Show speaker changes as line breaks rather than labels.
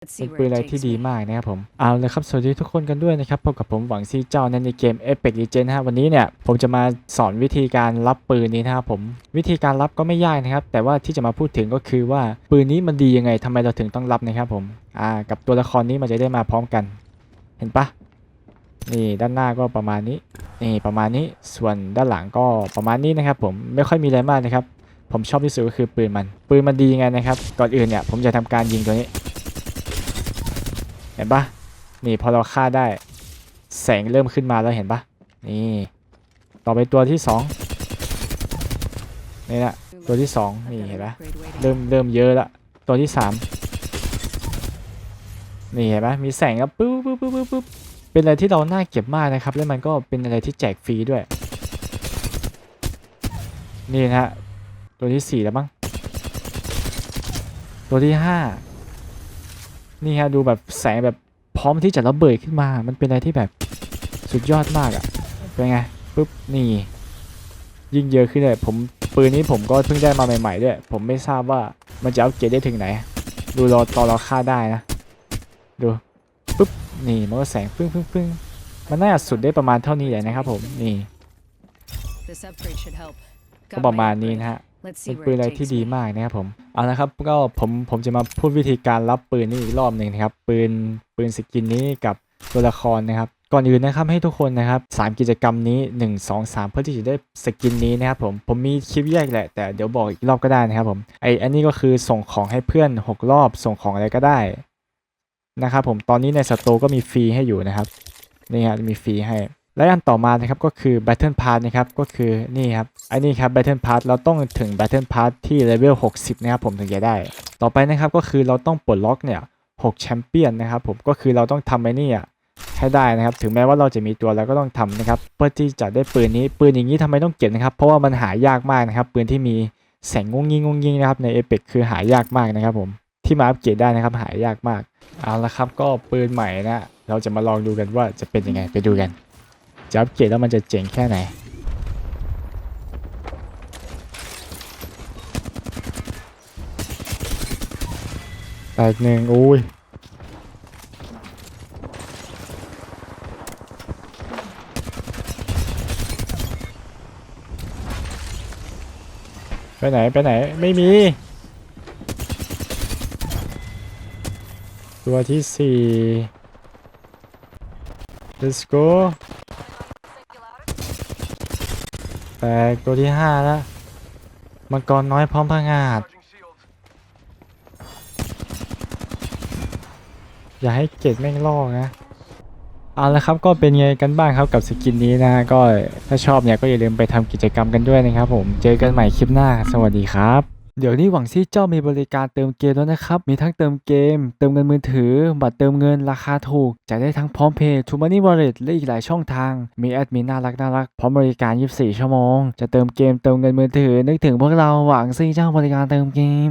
เป็นปืนอะไรที่ดีมากนะครับผมเอาเลยครับสวัสดีทุกคนกันด้วยนะครับพบกับผมหวังซีเจ้าในเกม Apex Legends นะฮะวันนี้เนี่ยผมจะมาสอนวิธีการรับปืนนี้นะครับผมวิธีการรับก็ไม่ยากนะครับ แต่ว่าที่จะมาพูดถึงก็คือว่าปืนนี้มันดียังไงทำไมเราถึงต้องรับนะครับผมอ่ากับตัวละครนี้มันจะได้มาพร้อมกัน เห็นปะนี่ด้านหน้าก็ประมาณนี้นี่ประมาณนี้ส่วนด้านหลังก็ประมาณนี้นะครับ ผมไม่ค่อยมีอะไรมากนะครับ ผมชอบที่สุดก็คือปืนมัน ปืนมันดียังไงนะครับ ก่อนอื่นเนี่ยผมจะทำการยิงตัวนี้ ห็นปะนี่พอเราฆ่าได้ แสงเริ่มขึ้นมาแล้วเห็นปะนี่ ต่อไปตัวที่สองนี่แหละตัวที่สองนี่เห็นปะเริ่มเริ่มเยอะละตัวที่สามนี่เห็นปะมีแสงแล้วปุ๊บปุ๊บปุ๊บปุ๊บปุ๊บเป็นอะไรที่เราน่าเก็บมากนะครับ แล้วมันก็เป็นอะไรที่แจกฟรีด้วย นี่นะฮะตัวที่สี่แล้วมั้งตัวที่ห้า นี่ฮะดูแบบแสงแบบพร้อมที่จะระเบิดขึ้นมา มันเป็นอะไรที่แบบสุดยอดมากอะ่ะ เป็นไงปุ๊บนี่ ยิ่งเยอะขึ้นเลยผมปืนนี้ผมก็เพิ่งได้มาใหม่ๆด้วย ผมไม่ทราบว่ามันจะอัปเกรดได้ถึงไหน ดูรอตอนเราฆ่าได้นะ ดูปุ๊บนี่มันก็แสงปึ้งปึ้งปึ้งมันน่าจะสุดได้ประมาณเท่านี้เลยนะครับผมนี่
This upgrade should help.
ก็
Got
ประ
my
มาณนี้
upgrade.
นะฮะ
Let's
เป็นปืนอะไรที่ดีมากนะครับผมเอาละครับก็ผมผมจะมาพูดวิธีการรับปืนนี่อีกรอบหนึ่งนะครับ ปืนปืนสกินนี้กับตัวละครนะครับ ก่อนอื่นนะครับให้ทุกคนนะครับสามกิจกรรมนี้ 1 2 3 เพื่อที่จะได้สกินนี้นะครับผมผมมีคลิปแยกแหละแต่เดี๋ยวบอกอีกรอบก็ได้นะครับผมไออันนี้ก็คือส่งของให้เพื่อน 6 รอบ ส่งของอะไรก็ได้นะครับผมตอนนี้ในสตร์ก็มีฟรีให้อยู่นะครับนี่ครับมีฟรีให้ และอันต่อมานะครับก็คือ Battle Pass นะครับก็คือนี่ครับอันนี้ครับ Battle Pass เราต้องถึง Battle Pass ที่เลเวล60 นะครับผมถึงจะได้ ต่อไปนะครับก็คือเราต้องปลดล็อกเนี่ย6แชมเปี้ยนนะครับผมก็คือเราต้องทำไอ้นี่ให้ได้นะครับ ถึงแม้ว่าเราจะมีตัวเราก็ต้องทำนะครับเพื่อที่จะได้ปืนนี้ปืนอย่างนี้ทำไมต้องเก็บนะครับ เพราะว่ามันหายากมากนะครับ ปืนที่มีแสงงงยิงงงยิงนะครับในเอเปกคือหายากมากนะครับผมที่มาอัปเกรดได้นะครับหายากมากเอาละครับก็ปืนใหม่นะเราจะมาลองดูกันว่าจะเป็นยังไงไปดูกัน จะอัปเกรดแล้วมันจะเจ๋งแค่ไหน แตกหนึ่งอุ้ยไปไหน ไปไหน ไม่มี ตัวที่สี่ let's go แตกตัวที่ห้าแล้วมังกรน้อยพร้อมพงาด อย่าให้เกตแม่งลอกนะ เอาละครับก็เป็นไงกันบ้างครับกับสกินนี้นะก็ถ้าชอบเนี่ยก็อย่าลืมไปทำกิจกรรมกันด้วยนะครับผม เจอกันใหม่คลิปหน้า สวัสดีครับ เดี๋ยวนี้หวังซี่เจ้ามีบริการเติมเกมแล้วนะครับ มีทั้งเติมเกม เติมเงินมือถือ บัตรเติมเงินราคาถูกจ่ายได้ทั้งพร้อมเพย์ทูมานนี่วอลเล็ตและอีกหลายช่องทาง มีแอดมินน่ารักน่ารักพร้อมบริการ 24 ชั่วโมง จะเติมเกมเติมเงินมือถือ นึกถึงพวกเราหวังซี่เจ้าบริการเติมเกม